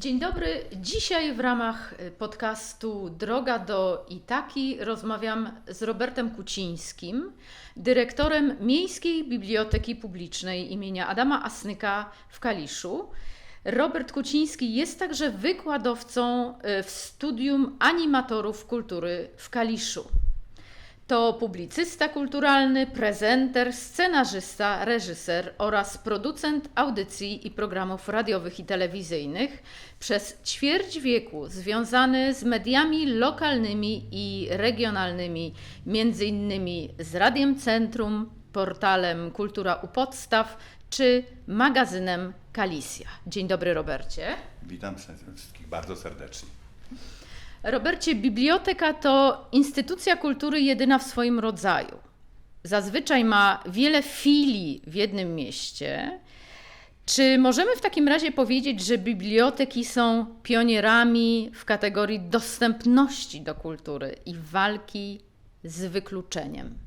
Dzień dobry. Dzisiaj w ramach y, podcastu Droga do Itaki rozmawiam z Robertem Kucińskim, dyrektorem Miejskiej Biblioteki Publicznej imienia Adama Asnyka w Kaliszu. Robert Kuciński jest także wykładowcą y, w Studium Animatorów Kultury w Kaliszu. To publicysta kulturalny, prezenter, scenarzysta, reżyser oraz producent audycji i programów radiowych i telewizyjnych. Przez ćwierć wieku związany z mediami lokalnymi i regionalnymi, innymi z Radiem Centrum, portalem Kultura u Podstaw czy magazynem Kalisja. Dzień dobry Robercie. Witam wszystkich bardzo serdecznie. Robercie, biblioteka to instytucja kultury jedyna w swoim rodzaju. Zazwyczaj ma wiele filii w jednym mieście. Czy możemy w takim razie powiedzieć, że biblioteki są pionierami w kategorii dostępności do kultury i walki z wykluczeniem?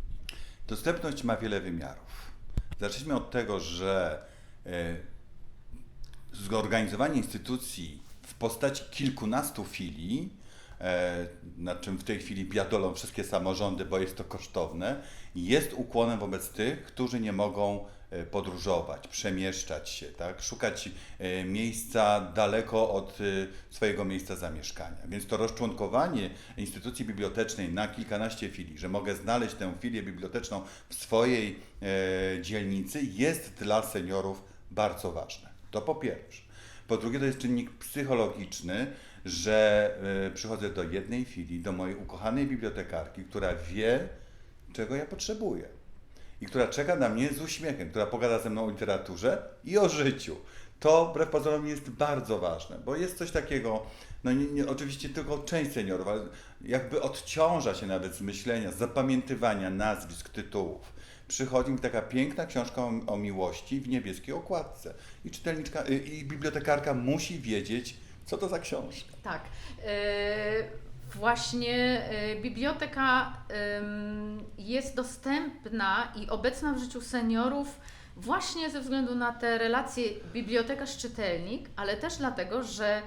Dostępność ma wiele wymiarów. Zacznijmy od tego, że e, zorganizowanie instytucji w postaci kilkunastu filii, nad czym w tej chwili biadolą wszystkie samorządy, bo jest to kosztowne, jest ukłonem wobec tych, którzy nie mogą e, podróżować, przemieszczać się, tak? szukać e, miejsca daleko od e, swojego miejsca zamieszkania. Więc to rozczłonkowanie instytucji bibliotecznej na kilkanaście filii, że mogę znaleźć tę filię biblioteczną w swojej e, dzielnicy, jest dla seniorów bardzo ważne. To po pierwsze. Po drugie, to jest czynnik psychologiczny, że e, przychodzę do jednej filii, do mojej ukochanej bibliotekarki, która wie, czego ja potrzebuję. I która czeka na mnie z uśmiechem, która pogada ze mną o literaturze i o życiu. To wbrew pozorom jest bardzo ważne, bo jest coś takiego, no nie, nie, oczywiście tylko część seniorów, ale jakby odciąża się nawet z myślenia, z zapamiętywania nazwisk, tytułów. Przychodzi mi taka piękna książka o, o miłości w niebieskiej okładce. I czytelniczka, y, i bibliotekarka musi wiedzieć, co to za książka. Tak. e, Właśnie e, biblioteka jest dostępna i obecna w życiu seniorów właśnie ze względu na te relacje bibliotekarz-czytelnik, ale też dlatego, że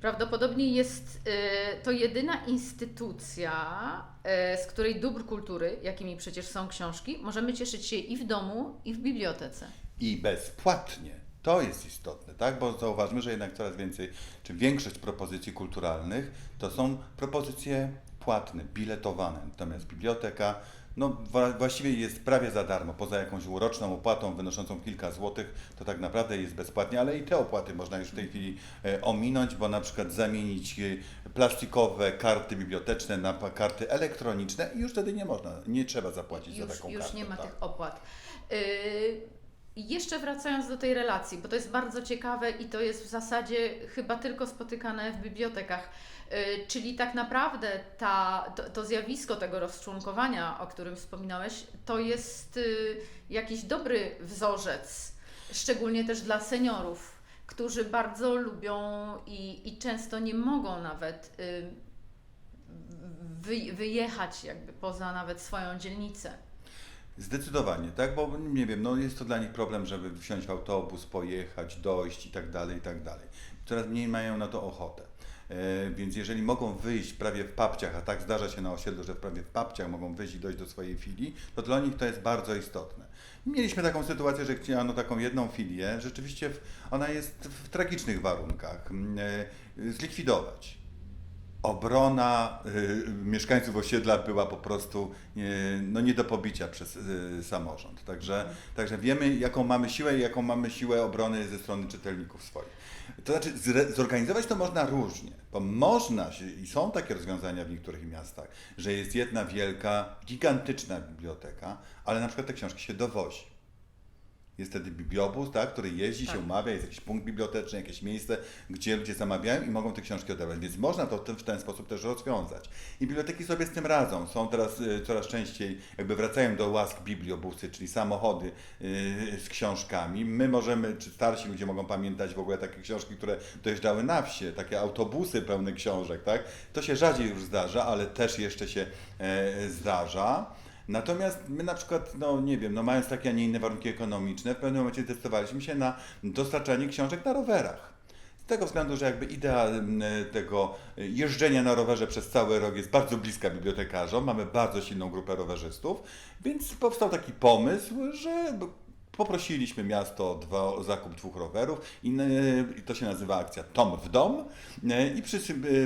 prawdopodobnie jest e, to jedyna instytucja, z której dóbr kultury, jakimi przecież są książki, możemy cieszyć się i w domu, i w bibliotece. i bezpłatnie. To jest istotne, tak? Bo zauważmy, że jednak coraz więcej, czy większość propozycji kulturalnych to są propozycje płatne, biletowane. Natomiast biblioteka, no właściwie jest prawie za darmo, poza jakąś uroczną opłatą wynoszącą kilka złotych, to tak naprawdę jest bezpłatnie, ale i te opłaty można już w tej chwili e, ominąć, bo na przykład zamienić e, plastikowe karty biblioteczne na karty elektroniczne i już wtedy nie można, nie trzeba zapłacić za już, taką już kartę. nie ma tak. tych opłat. Yy, jeszcze wracając do tej relacji, bo to jest bardzo ciekawe i to jest w zasadzie chyba tylko spotykane w bibliotekach. Yy, czyli tak naprawdę ta, to, to zjawisko tego rozczłonkowania, o którym wspominałeś, to jest yy, jakiś dobry wzorzec, szczególnie też dla seniorów, którzy bardzo lubią i, i często nie mogą nawet wy, wyjechać jakby poza nawet swoją dzielnicę. Zdecydowanie, tak, bo nie wiem, no jest to dla nich problem, żeby wsiąść w autobus, pojechać, dojść i tak dalej, i tak dalej. Coraz mniej mają na to ochotę. E, więc jeżeli mogą wyjść prawie w papciach, a tak zdarza się na osiedlu, że prawie w papciach mogą wyjść i dojść do swojej filii, to dla nich to jest bardzo istotne. Mieliśmy taką sytuację, że chciano taką jedną filię, rzeczywiście w, ona jest w tragicznych warunkach, e, zlikwidować obrona y, mieszkańców osiedla była po prostu y, no, nie do pobicia przez y, samorząd. Także, także wiemy, jaką mamy siłę i jaką mamy siłę obrony ze strony czytelników swoich. To znaczy, zorganizować to można różnie, bo można się, i są takie rozwiązania w niektórych miastach, że jest jedna wielka, gigantyczna biblioteka, ale na przykład te książki się dowozi. Jest wtedy bibliobus, tak, który jeździ, Tak. się umawia, jest jakiś punkt biblioteczny, jakieś miejsce, gdzie ludzie zamawiają i mogą te książki odebrać. Więc można to w ten- sposób też rozwiązać. I biblioteki sobie z tym radzą. Są teraz y, coraz częściej, jakby wracają do łask bibliobusy, czyli samochody y, z książkami. My możemy, czy starsi ludzie mogą pamiętać w ogóle takie książki, które dojeżdżały na wsie, takie autobusy pełne książek, tak? To się rzadziej już zdarza, ale też jeszcze się e, zdarza. Natomiast my na przykład, no nie wiem, no mając takie, a nie inne warunki ekonomiczne, w pewnym momencie zdecydowaliśmy się na dostarczanie książek na rowerach. tego względu, że jakby idea tego jeżdżenia na rowerze przez cały rok jest bardzo bliska bibliotekarzom. Mamy bardzo silną grupę rowerzystów, więc powstał taki pomysł, że poprosiliśmy miasto dwa, o zakup dwóch rowerów i, n- i to się nazywa akcja Tom w dom E, i przy,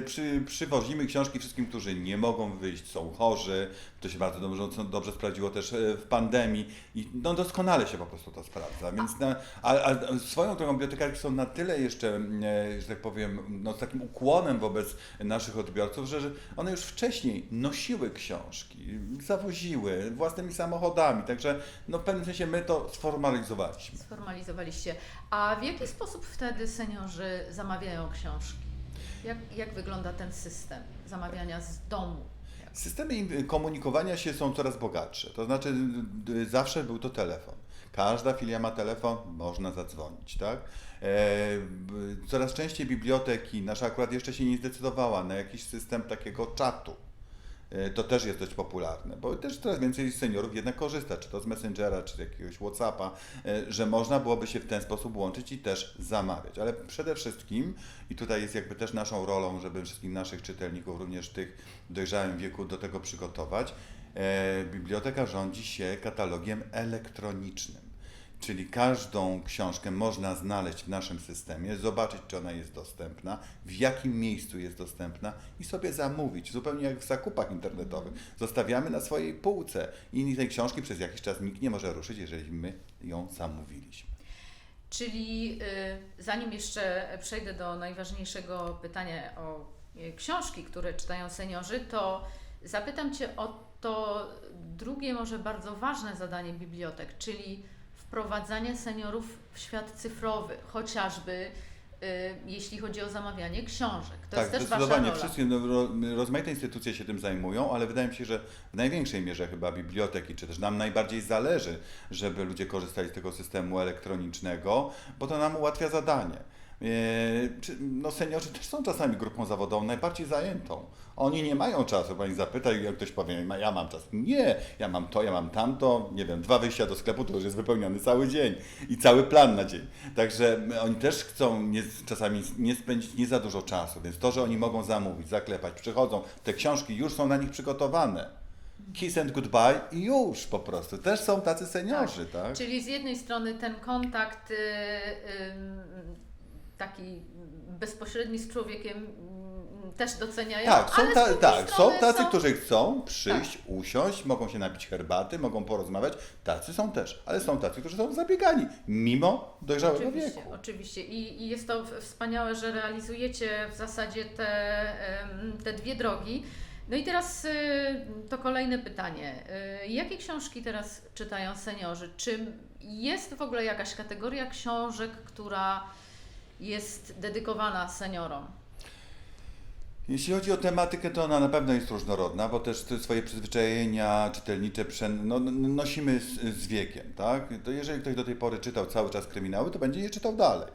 przy, przywozimy książki wszystkim, którzy nie mogą wyjść, są chorzy. To się bardzo dobrze, dobrze sprawdziło też e, w pandemii i no, doskonale się po prostu to sprawdza. Więc na, a, a swoją drogą bibliotekarki są na tyle jeszcze, e, że tak powiem, no, z takim ukłonem wobec naszych odbiorców, że, że one już wcześniej nosiły książki, zawoziły własnymi samochodami, także no, w pewnym sensie my to sformalizowaliśmy. Sformalizowaliście. A w jaki sposób wtedy seniorzy zamawiają książki? Jak, jak wygląda ten system zamawiania z domu? Systemy komunikowania się są coraz bogatsze. To znaczy, zawsze był to telefon. Każda filia ma telefon, można zadzwonić, tak? E, coraz częściej biblioteki, nasza akurat jeszcze się nie zdecydowała na jakiś system takiego czatu. E, To też jest dość popularne, bo też coraz więcej seniorów jednak korzysta, czy to z Messengera, czy z jakiegoś Whatsappa, e, że można byłoby się w ten sposób łączyć i też zamawiać. Ale przede wszystkim, i tutaj jest jakby też naszą rolą, żeby wszystkich naszych czytelników, również tych w dojrzałym wieku, do tego przygotować, e, biblioteka rządzi się katalogiem elektronicznym. Czyli każdą książkę można znaleźć w naszym systemie, zobaczyć, czy ona jest dostępna, w jakim miejscu jest dostępna i sobie zamówić, zupełnie jak w zakupach internetowych. Zostawiamy na swojej półce i tej książki przez jakiś czas nikt nie może ruszyć, jeżeli my ją zamówiliśmy. Czyli y, zanim jeszcze przejdę do najważniejszego pytania o y, książki, które czytają seniorzy, to zapytam Cię o to drugie, może bardzo ważne zadanie bibliotek, czyli wprowadzanie seniorów w świat cyfrowy, chociażby y, jeśli chodzi o zamawianie książek. To tak, jest też Wasza zdecydowanie. rola. Wszystkie no, ro, rozmaite instytucje się tym zajmują, ale wydaje mi się, że w największej mierze chyba biblioteki, czy też nam najbardziej zależy, żeby ludzie korzystali z tego systemu elektronicznego, bo to nam ułatwia zadanie. Czy, no seniorzy też są czasami grupą zawodową najbardziej zajętą. Oni nie mają czasu, pani zapyta i jak ktoś powie, "Ma- ja mam czas. Nie, ja mam to, ja mam tamto, nie wiem, dwa wyjścia do sklepu to już jest wypełniony cały dzień i cały plan na dzień. Także oni też chcą nie, czasami nie spędzić nie za dużo czasu, więc to, że oni mogą zamówić, zaklepać, przychodzą, te książki już są na nich przygotowane. Kiss and goodbye i już po prostu. Też są tacy seniorzy, tak? Czyli z jednej strony ten kontakt y, taki bezpośredni z człowiekiem ym, też doceniają, Tak, są, ta, tak, są tacy, są- którzy chcą przyjść, usiąść, mogą się napić herbaty, mogą porozmawiać. Tacy są też, ale są tacy, którzy są zabiegani, mimo dojrzałego Oczywiście, wieku. oczywiście. I, I jest to wspaniałe, że realizujecie w zasadzie te, te dwie drogi. No i teraz y, to kolejne pytanie. Y, Jakie książki teraz czytają seniorzy? Czy jest w ogóle jakaś kategoria książek, która jest dedykowana seniorom? Jeśli chodzi o tematykę, to ona na pewno jest różnorodna, bo też te swoje przyzwyczajenia czytelnicze no, nosimy z, z wiekiem, tak? To jeżeli ktoś do tej pory czytał cały czas kryminały, to będzie je czytał dalej.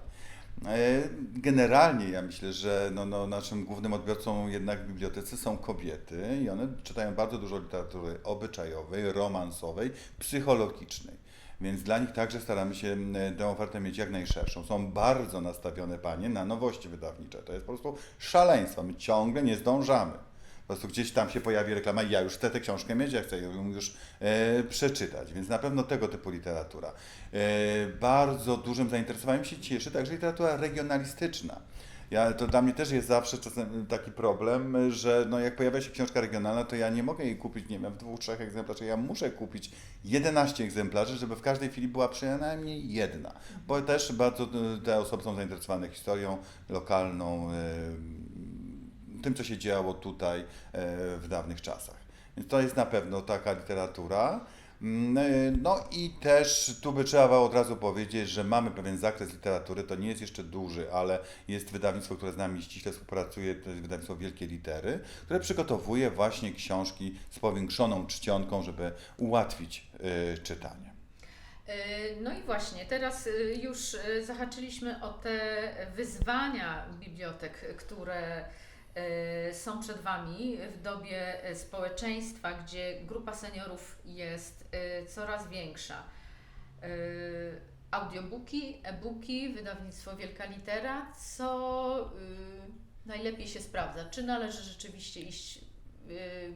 E, Generalnie ja myślę, że no, no, naszym głównym odbiorcą jednak w bibliotece są kobiety i one czytają bardzo dużo literatury obyczajowej, romansowej, psychologicznej. Więc dla nich także staramy się tę ofertę mieć jak najszerszą. Są bardzo nastawione panie na nowości wydawnicze. To jest po prostu szaleństwo. My ciągle nie zdążamy. Po prostu gdzieś tam się pojawi reklama i ja już chcę tę książkę mieć, ja chcę ją już e, przeczytać, więc na pewno tego typu literatura. E, bardzo dużym zainteresowaniem się cieszy także literatura regionalistyczna. Ja, to dla mnie też jest zawsze czasem taki problem, że no jak pojawia się książka regionalna, to ja nie mogę jej kupić, nie wiem, w dwóch, trzech egzemplarzach. Ja muszę kupić 11 egzemplarzy, żeby w każdej chwili była przynajmniej jedna. Bo też bardzo e, te osoby są zainteresowane historią lokalną, e, tym, co się działo tutaj e, w dawnych czasach. Więc to jest na pewno taka literatura. Mm, e, No i też tu by trzeba od razu powiedzieć, że mamy pewien zakres literatury, to nie jest jeszcze duży, ale jest wydawnictwo, które z nami ściśle współpracuje, to jest wydawnictwo Wielkie Litery, które przygotowuje właśnie książki z powiększoną czcionką, żeby ułatwić e, czytanie. Y, No i właśnie, teraz y, już y, zahaczyliśmy o te wyzwania bibliotek, które y, są przed Wami w dobie y, społeczeństwa, gdzie grupa seniorów jest y, coraz większa. Y, audiobooki, e-booki, wydawnictwo Wielka Litera, co y, najlepiej się sprawdza? Czy należy rzeczywiście iść y, y,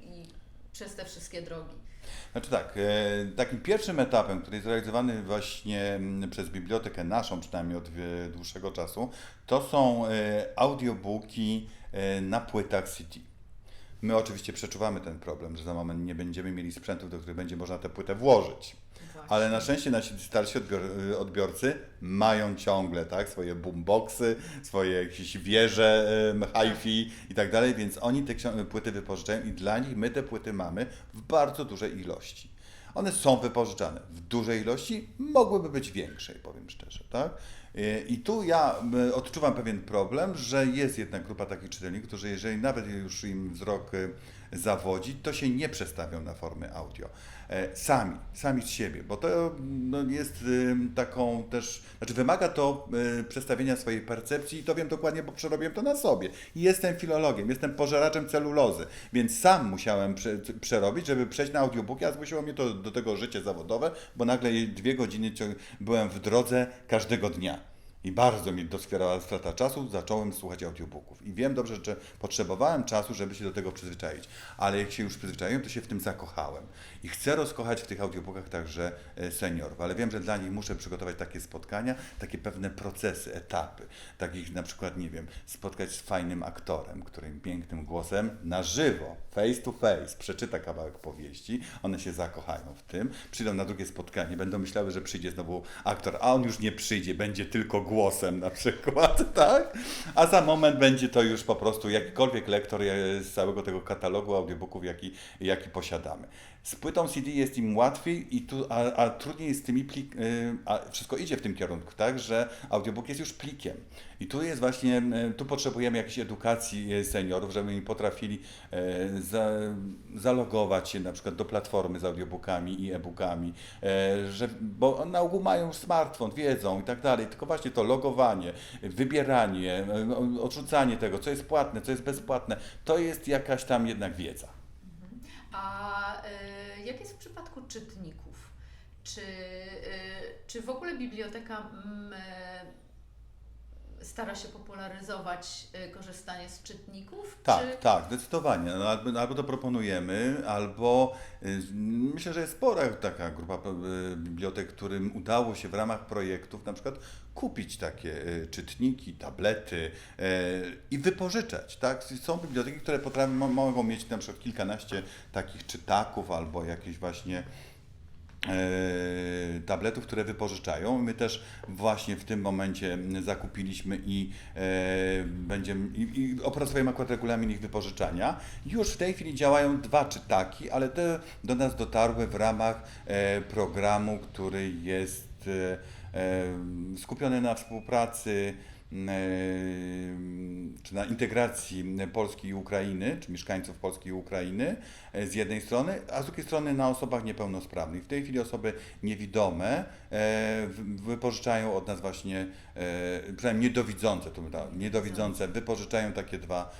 i przez te wszystkie drogi? Znaczy tak, e, takim pierwszym etapem, który jest realizowany właśnie mm, przez bibliotekę naszą, przynajmniej od e, dłuższego czasu, to są e, audiobooki na płytach CD. My oczywiście przeczuwamy ten problem, że za moment nie będziemy mieli sprzętów, do których będzie można tę płytę włożyć. Właśnie. Ale na szczęście nasi starsi odbior, odbiorcy mają ciągle tak, swoje boomboxy, swoje jakieś wieże em, hi-fi i tak dalej, więc oni te płyty wypożyczają i dla nich my te płyty mamy w bardzo dużej ilości. One są wypożyczane w dużej ilości, mogłyby być większej, powiem szczerze, tak? Y, I tu ja y, odczuwam pewien problem, że jest jednak grupa takich czytelników, którzy jeżeli nawet już im wzrok y, zawodzi, to się nie przestawią na formy audio. E, Sami, sami z siebie, bo to no, jest taką też, znaczy wymaga to y, przestawienia swojej percepcji i to wiem dokładnie, bo przerobiłem to na sobie. Jestem filologiem, jestem pożeraczem celulozy, więc sam musiałem prze, przerobić, żeby przejść na audiobooki, a zmusiło mnie to do tego życie zawodowe, bo nagle dwie godziny byłem w drodze każdego dnia. I bardzo mi doskwierała strata czasu, zacząłem słuchać audiobooków. I wiem dobrze, że potrzebowałem czasu, żeby się do tego przyzwyczaić. Ale jak się już przyzwyczaiłem, to się w tym zakochałem. I chcę rozkochać w tych audiobookach także e, seniorów. Ale wiem, że dla nich muszę przygotować takie spotkania, takie pewne procesy, etapy. Takich na przykład, nie wiem, spotkać z fajnym aktorem, którym pięknym głosem na żywo, face to face, przeczyta kawałek powieści. One się zakochają w tym. Przyjdą na drugie spotkanie, będą myślały, że przyjdzie znowu aktor, a on już nie przyjdzie, będzie tylko głosem na przykład, tak? A za moment będzie to już po prostu jakikolwiek lektor e, z całego tego katalogu audiobooków, jaki, jaki posiadamy. Z płytą CD jest im łatwiej, i tu, a, a trudniej jest z tymi plik, y, a wszystko idzie w tym kierunku, tak, że audiobook jest już plikiem. I tu jest właśnie, y, tu potrzebujemy jakiejś edukacji y, seniorów, żeby oni potrafili za, zalogować się na przykład do platformy z audiobookami i e-bookami, że, bo na ogół mają smartfon, wiedzą i tak dalej, tylko właśnie to logowanie, wybieranie, odrzucanie tego, co jest płatne, co jest bezpłatne, to jest jakaś tam jednak wiedza. A y, jak jest w przypadku czytników? Czy, y, czy w ogóle biblioteka mm, stara się popularyzować y, korzystanie z czytników? Tak, czy... tak, zdecydowanie. No, albo, albo to proponujemy, albo y, myślę, że jest spora taka grupa y, bibliotek, którym udało się w ramach projektów na przykład kupić takie czytniki, tablety i wypożyczać. Tak? Są biblioteki, które potrafią, mo- mogą mieć na przykład kilkanaście takich czytaków albo jakieś właśnie tabletów, które wypożyczają. My też właśnie w tym momencie zakupiliśmy i e, będziemy i, i opracowujemy akurat regulamin ich wypożyczania. Już w tej chwili działają dwa czytaki, ale te do nas dotarły w ramach e, programu, który jest e, e, skupiony na współpracy czy na integracji Polski i Ukrainy, czy mieszkańców Polski i Ukrainy e, z jednej strony, a z drugiej strony na osobach niepełnosprawnych. W tej chwili osoby niewidome e, wypożyczają od nas właśnie, e, przynajmniej niedowidzące, to da, niedowidzące wypożyczają takie dwa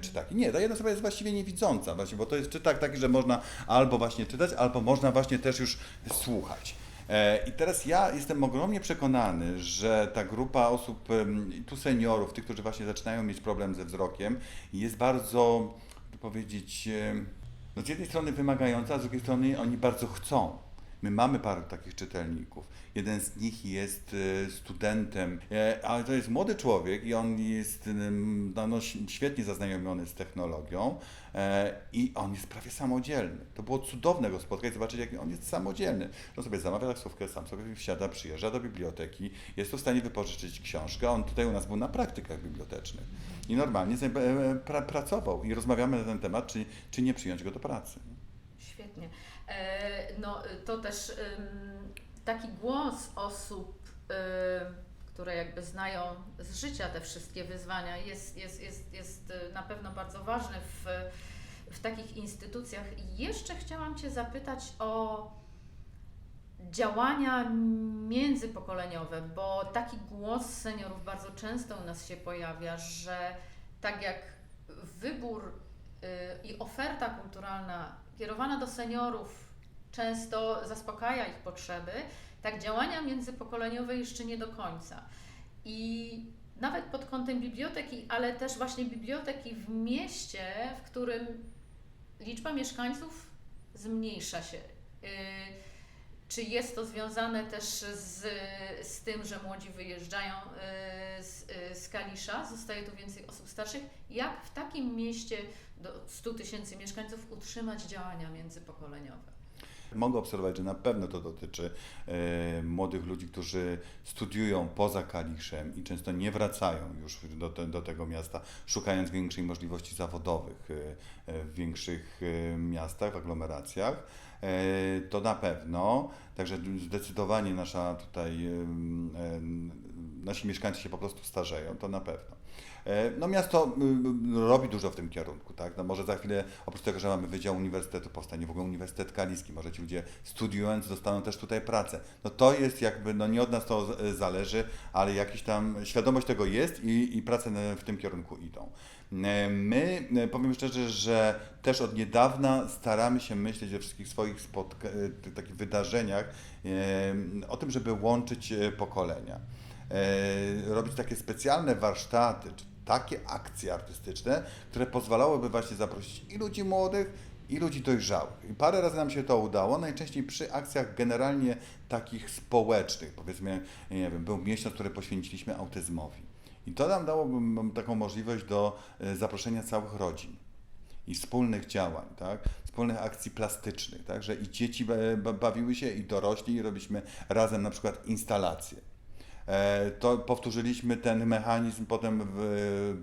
czytaki. Nie, ta jedna osoba jest właściwie niewidząca, właśnie, bo to jest czytak taki, że można albo właśnie czytać, albo można właśnie też już słuchać. E, I teraz ja jestem ogromnie przekonany, że ta grupa osób, tu seniorów, tych, którzy właśnie zaczynają mieć problem ze wzrokiem, jest bardzo, powiedzieć, no z jednej strony wymagająca, a z drugiej strony oni bardzo chcą. My mamy paru takich czytelników. Jeden z nich jest e, studentem, e, ale to jest młody człowiek i on jest em, no, no, świetnie zaznajomiony z technologią e, i on jest prawie samodzielny. To było cudowne go spotkać, zobaczyć jak on jest samodzielny. On sobie zamawia taksówkę, sam sobie wsiada, przyjeżdża do biblioteki, jest tu w stanie wypożyczyć książkę. On tutaj u nas był na praktykach bibliotecznych i normalnie e, pra, pracował i rozmawiamy na ten temat, czy, czy nie przyjąć go do pracy. Świetnie. E, no to też taki głos osób, y, które jakby znają z życia te wszystkie wyzwania jest, jest, jest, jest y, na pewno bardzo ważny w, w takich instytucjach. Jeszcze chciałam Cię zapytać o działania międzypokoleniowe, bo taki głos seniorów bardzo często u nas się pojawia, że tak jak wybór y, i oferta kulturalna kierowana do seniorów często zaspokaja ich potrzeby, Tak, działania międzypokoleniowe jeszcze nie do końca. I nawet pod kątem biblioteki, ale też właśnie biblioteki w mieście, w którym liczba mieszkańców zmniejsza się. Y, Czy jest to związane też z, z tym, że młodzi wyjeżdżają y, z, y, z Kalisza, zostaje tu więcej osób starszych? Jak w takim mieście do 100 tysięcy mieszkańców utrzymać działania międzypokoleniowe? Mogę obserwować, że na pewno to dotyczy e, młodych ludzi, którzy studiują poza Kaliszem i często nie wracają już do, te, do tego miasta, szukając większej możliwości zawodowych e, e, w większych e, miastach, w aglomeracjach. E, to na pewno, także zdecydowanie nasza tutaj, nasi mieszkańcy się po prostu starzeją, to na pewno. E, No miasto y, robi dużo w tym kierunku, tak? No może za chwilę, oprócz tego, że mamy Wydział Uniwersytetu, powstanie w ogóle Uniwersytet Kaliski, może ci ludzie studiując dostaną też tutaj pracę. No to jest jakby, no nie od nas to z- zależy, ale jakiś tam, świadomość tego jest i, i prace w tym kierunku idą. E, My, e, powiem szczerze, że też od niedawna staramy się myśleć we wszystkich swoich takich wydarzeniach o tym, żeby łączyć pokolenia robić takie specjalne warsztaty, czy takie akcje artystyczne, które pozwalałyby właśnie zaprosić i ludzi młodych, i ludzi dojrzałych. I parę razy nam się to udało, najczęściej przy akcjach generalnie takich społecznych. Powiedzmy, nie wiem, był miesiąc, który poświęciliśmy autyzmowi. I to nam dało taką możliwość do e, zaproszenia całych rodzin i wspólnych działań, tak? wspólnych akcji plastycznych, tak? że i dzieci ba- bawiły się, i dorośli, i robiliśmy razem na przykład instalacje. E, To powtórzyliśmy ten mechanizm potem w,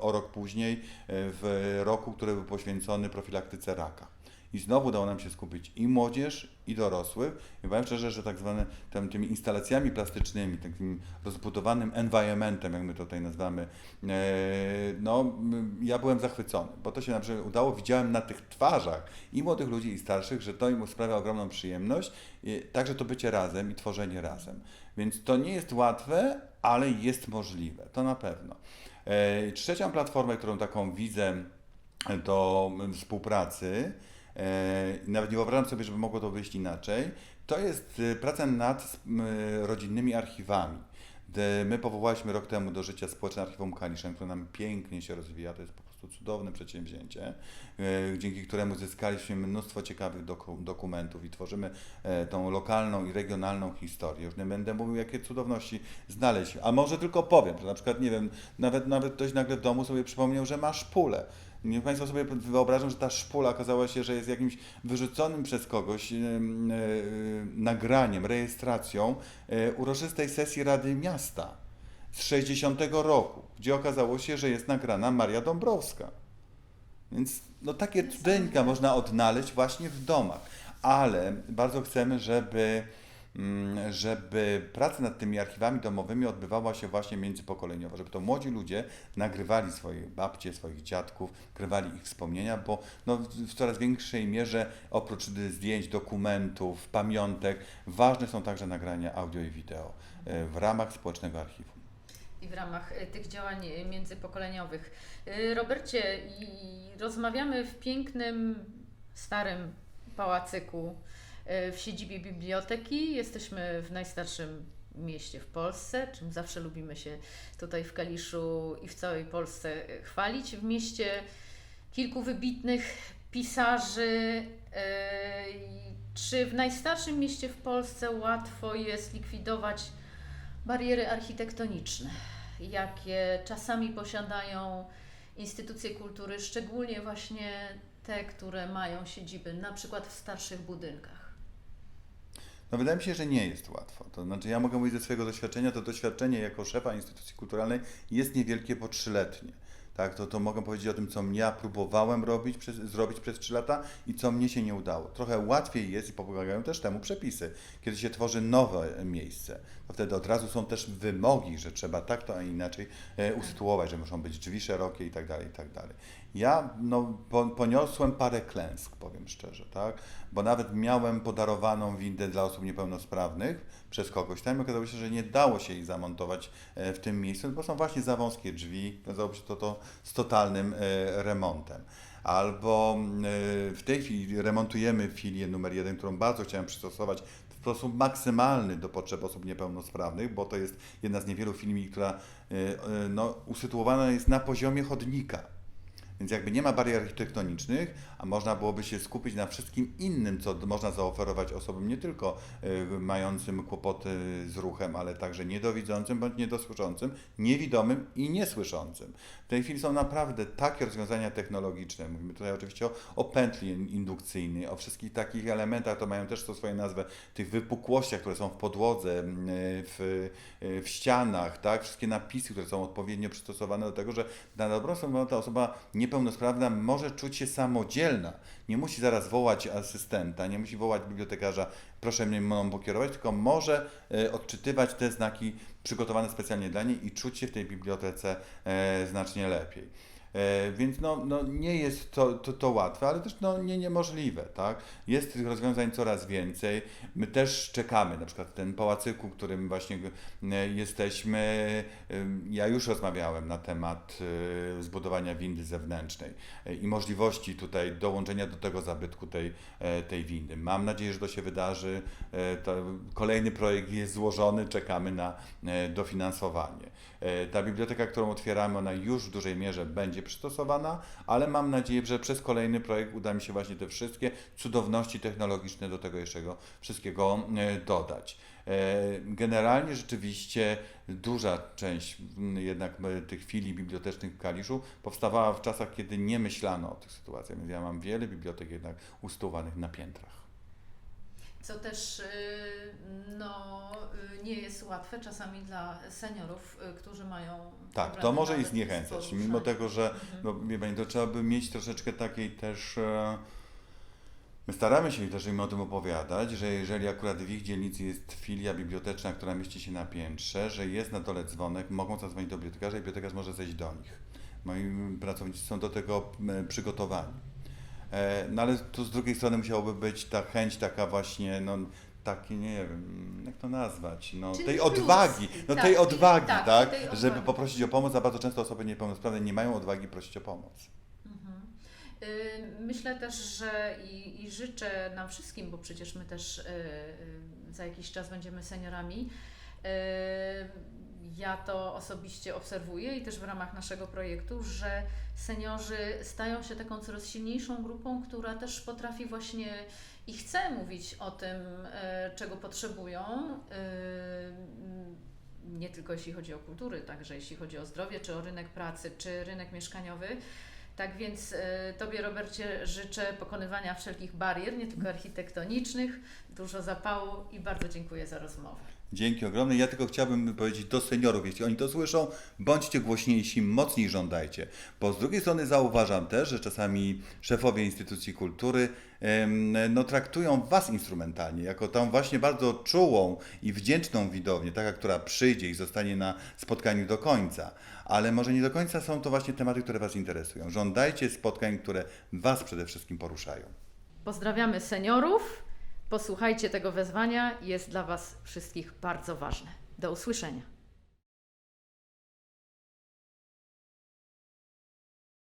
o rok później, e, w roku, który był poświęcony profilaktyce raka. I znowu udało nam się skupić i młodzież, i dorosłych. I powiem szczerze, że tak zwane tam, tymi instalacjami plastycznymi, takim rozbudowanym environmentem, jak my to tutaj nazywamy, e, no ja byłem zachwycony, bo to się na przykład udało, widziałem na tych twarzach i młodych ludzi, i starszych, że to im sprawia ogromną przyjemność, także to bycie razem i tworzenie razem. Więc to nie jest łatwe, ale jest możliwe, to na pewno. E, Trzecią platformę, którą taką widzę do współpracy, nawet nie wyobrażam sobie, żeby mogło to wyjść inaczej, to jest e, praca nad m, rodzinnymi archiwami. My powołaliśmy rok temu do życia Społeczne Archiwum Kaliszem, które nam pięknie się rozwija, to jest po prostu cudowne przedsięwzięcie, e, dzięki któremu zyskaliśmy mnóstwo ciekawych doku- dokumentów i tworzymy e, tą lokalną i regionalną historię. Już nie będę mówił, jakie cudowności znaleźć, a może tylko powiem, że na przykład, nie wiem, nawet, nawet ktoś nagle w domu sobie przypomniał, że ma szpulę. Niech Państwo sobie wyobrażą, że ta szpula okazała się, że jest jakimś wyrzuconym przez kogoś em, e, nagraniem, rejestracją e, uroczystej sesji Rady Miasta z 60 roku, gdzie okazało się, że jest nagrana Maria Dąbrowska. Więc no, takie cudeńka można odnaleźć właśnie w domach, ale bardzo chcemy, żeby, żeby praca nad tymi archiwami domowymi odbywała się właśnie międzypokoleniowo, żeby to młodzi ludzie nagrywali swoje babcie, swoich dziadków, nagrywali ich wspomnienia, bo no, w- coraz większej mierze oprócz zdjęć, dokumentów, pamiątek, ważne są także nagrania audio i wideo e, w ramach społecznego archiwum. i w ramach y, tych działań y, międzypokoleniowych. Robercie, rozmawiamy w pięknym, starym pałacyku w siedzibie biblioteki. Jesteśmy w najstarszym mieście w Polsce, czym zawsze lubimy się tutaj w Kaliszu i w całej Polsce chwalić. W mieście kilku wybitnych pisarzy. i Czy w najstarszym mieście w Polsce łatwo jest likwidować bariery architektoniczne, jakie czasami posiadają instytucje kultury, szczególnie właśnie te, które mają siedziby na przykład w starszych budynkach. No wydaje mi się, że nie jest łatwo. To znaczy ja mogę mówić ze swojego doświadczenia, to doświadczenie jako szefa instytucji kulturalnej jest niewielkie, bo trzyletnie. Tak, to, to mogę powiedzieć o tym, co ja próbowałem robić przez, zrobić przez trzy lata i co mnie się nie udało. Trochę łatwiej jest i pomagają też temu przepisy. Kiedy się tworzy nowe miejsce, to wtedy od razu są też wymogi, że trzeba tak to, a inaczej e, usytuować, że muszą być drzwi szerokie i tak dalej, i tak dalej. Ja no, po, poniosłem parę klęsk, powiem szczerze, tak? Bo nawet miałem podarowaną windę dla osób niepełnosprawnych przez kogoś tam i okazało się, że nie dało się jej zamontować e, w tym miejscu, bo są właśnie za wąskie drzwi, okazało się to, to z totalnym e, remontem. Albo e, w tej chwili remontujemy filię numer jeden, którą bardzo chciałem przystosować w sposób maksymalny do potrzeb osób niepełnosprawnych, bo to jest jedna z niewielu filmii, która no, usytuowana jest na poziomie chodnika. Więc jakby nie ma barier architektonicznych, a można byłoby się skupić na wszystkim innym, co można zaoferować osobom nie tylko y, mającym kłopoty z ruchem, ale także niedowidzącym bądź niedosłyszącym, niewidomym i niesłyszącym. W tej chwili są naprawdę takie rozwiązania technologiczne. Mówimy tutaj oczywiście o, o pętli in- indukcyjnej, o wszystkich takich elementach, to mają też to swoją nazwę, tych wypukłościach, które są w podłodze, w, w ścianach, tak? wszystkie napisy, które są odpowiednio przystosowane do tego, że na dobrą sprawę ta osoba niepełnosprawna może czuć się samodzielna. Nie musi zaraz wołać asystenta, nie musi wołać bibliotekarza, proszę mnie mną pokierować, tylko może e, odczytywać te znaki przygotowane specjalnie dla niej i czuć się w tej bibliotece e, znacznie lepiej. E, Więc no, no nie jest to, to, to łatwe, ale też no nie niemożliwe. Tak? Jest tych rozwiązań coraz więcej. My też czekamy, na przykład ten pałacyku, którym właśnie e, jesteśmy. Ja już rozmawiałem na temat e, zbudowania windy zewnętrznej i możliwości tutaj dołączenia do tego zabytku tej, tej windy. Mam nadzieję, że to się wydarzy. To kolejny projekt jest złożony, czekamy na dofinansowanie. E, Ta biblioteka, którą otwieramy, ona już w dużej mierze będzie przystosowana, ale mam nadzieję, że przez kolejny projekt uda mi się właśnie te wszystkie cudowności technologiczne do tego jeszcze go wszystkiego e, dodać. E, Generalnie rzeczywiście duża część jednak tych filii bibliotecznych w Kaliszu powstawała w czasach, kiedy nie myślano o tych sytuacjach. Więc ja mam wiele bibliotek jednak usytuowanych na piętrach. Co też y, no, y, nie jest łatwe czasami dla seniorów, y, którzy mają. Tak, to może i nawet z zniechęcać, mimo tego, że Mhm. no, wie Pani, to trzeba by mieć troszeczkę takiej też... E, my staramy się też im o tym opowiadać, że jeżeli akurat w ich dzielnicy jest filia biblioteczna, która mieści się na piętrze, że jest na dole dzwonek, mogą zadzwonić do bibliotekarza i bibliotekarz może zejść do nich. Moi pracownicy są do tego przygotowani. E, no ale tu z drugiej strony musiałoby być ta chęć taka właśnie, no taki, nie wiem, jak to nazwać, no Czyli tej plus. odwagi, no Tak, tej odwagi, tak, tak, tej żeby odwagi. poprosić o pomoc, a bardzo często osoby niepełnosprawne nie mają odwagi prosić o pomoc. Mhm. Y, Myślę też, że i, i życzę nam wszystkim, bo przecież my też y, y, za jakiś czas będziemy seniorami. y, Ja to osobiście obserwuję i też w ramach naszego projektu, że seniorzy stają się taką coraz silniejszą grupą, która też potrafi właśnie i chce mówić o tym, y, czego potrzebują. y, Nie tylko jeśli chodzi o kultury, także jeśli chodzi o zdrowie, czy o rynek pracy, czy rynek mieszkaniowy. Tak więc e, Tobie, Robercie, życzę pokonywania wszelkich barier, nie tylko architektonicznych, dużo zapału i bardzo dziękuję za rozmowę. Dzięki ogromne. Ja tylko chciałbym powiedzieć do seniorów, jeśli oni to słyszą, bądźcie głośniejsi, mocniej żądajcie. Bo z drugiej strony zauważam też, że czasami szefowie instytucji kultury no, traktują Was instrumentalnie, jako tą właśnie bardzo czułą i wdzięczną widownię, taka, która przyjdzie i zostanie na spotkaniu do końca. Ale może nie do końca są to właśnie tematy, które Was interesują. Żądajcie spotkań, które Was przede wszystkim poruszają. Pozdrawiamy seniorów. Posłuchajcie tego wezwania, jest dla Was wszystkich bardzo ważne. Do usłyszenia.